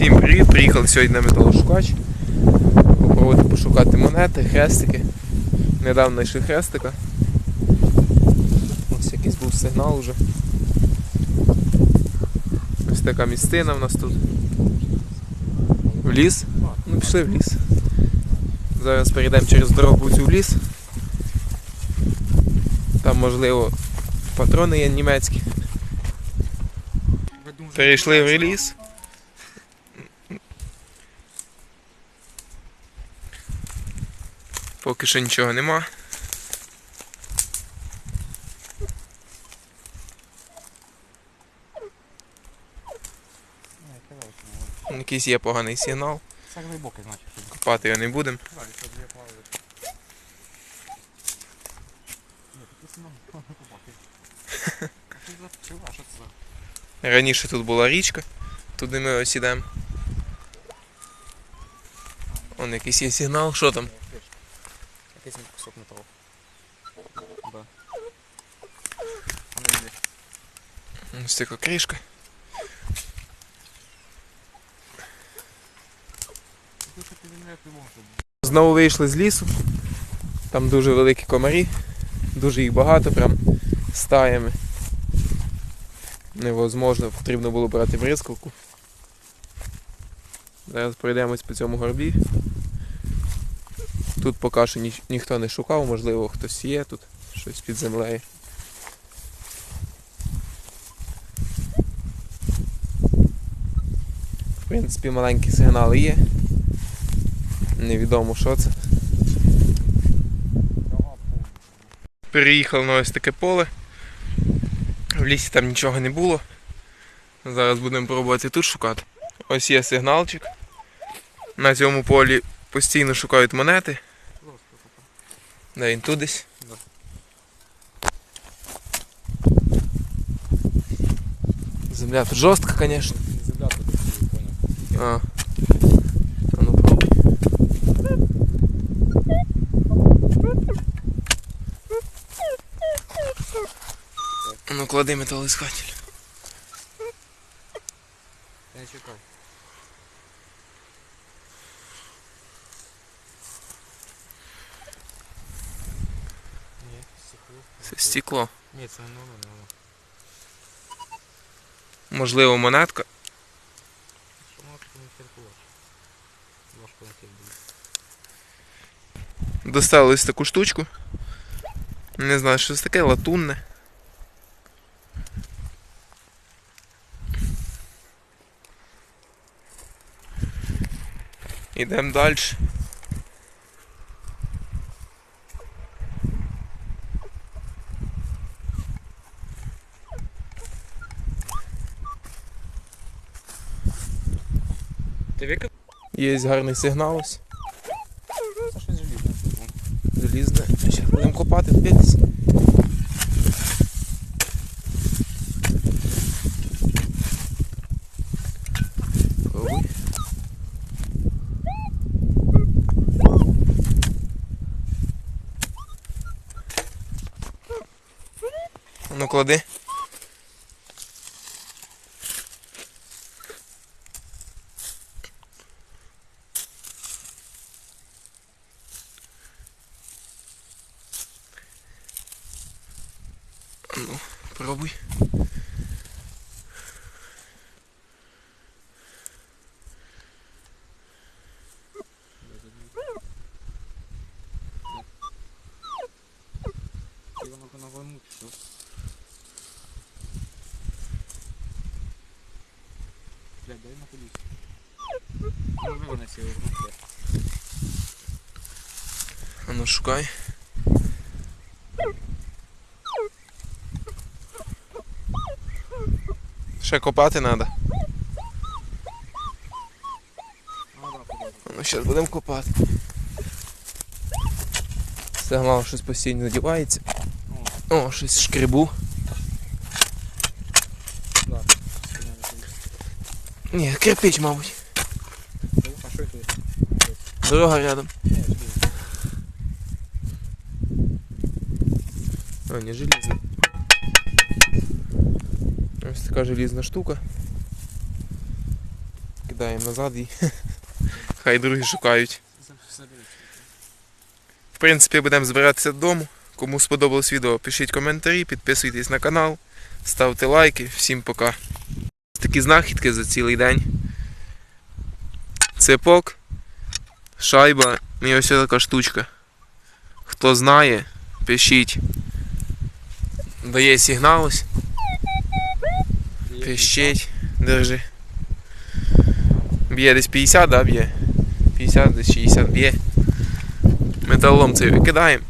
Всім привіт! Приїхали сьогодні на металошукач. Попробувати пошукати монети, хрестики. Недавно знайшли хрестика. Ось якийсь був сигнал уже. Ось така місцина в нас тут. В ліс. Ну пішли в ліс. Зараз перейдемо через дорогу цю в ліс. Там можливо патрони є німецькі. Перейшли в ліс. Поки що нічого нема. Якийсь є поганий сигнал. Це глибокий, значить. Копати його не будемо. Раніше тут була річка, туди ми ось ідемо. Вон якийсь є сигнал, що там? Якийсь він кусок металу. Да. А не прямого, щоб Знову вийшли з лісу. Там дуже великі комарі. Дуже їх багато, прям стаями. Невозможно, потрібно було брати бризкалку. Зараз пройдемось по цьому горбі. Тут поки що ні- ніхто не шукав, можливо хтось є тут, щось під землею. В принципі, маленькі сигнали є. Невідомо що це. Переїхав на ось таке поле. В лісі там нічого не було. Зараз будемо пробувати тут шукати. Ось є сигналчик. На цьому полі постійно шукають монети. Просто купа. Де він тут десь. Да. Земля тут жорстка, звісно. Не земля тут, я понял. А. А ну пробуй. А Ну клади металоіскатель. Я не Стекло. Ні, це не не воно. Можливо, монетка. Що тут не циркулаш? Важко знайти буде. Достали ось таку штучку. Не знаю, що це таке, латунне. Ідемо далі. Ти викид? Є гарний сигнал ось. Це щось желізне. Залізне. Зараз будемо копати, дивитися. Ну клади. Ну, пробуй. Його треба навернути, що? Блядь, дай на коліс. Ну, вивонеться його внутрі. А ну шукай. Ще копати треба. Ну, зараз будемо копати. Сигнал щось постійно надівається. О, щось шкребу. Ні, кирпич, мабуть. Дорога рядом. А, не желізна. Ось така желізна штука. кидаємо назад і хай другі шукають. В принципі, будемо збиратися додому. Кому сподобалось відео, пишіть коментарі, підписуйтесь на канал, ставте лайки. Всім пока. Такі знахідки за цілий день. Цепок, шайба і ось така штучка. Хто знає, пишіть. Дає сигнал ось, пишіть, держи. Б'є десь 50, да, б'є? 50, десь 60 б'є. Металолом цей викидаємо.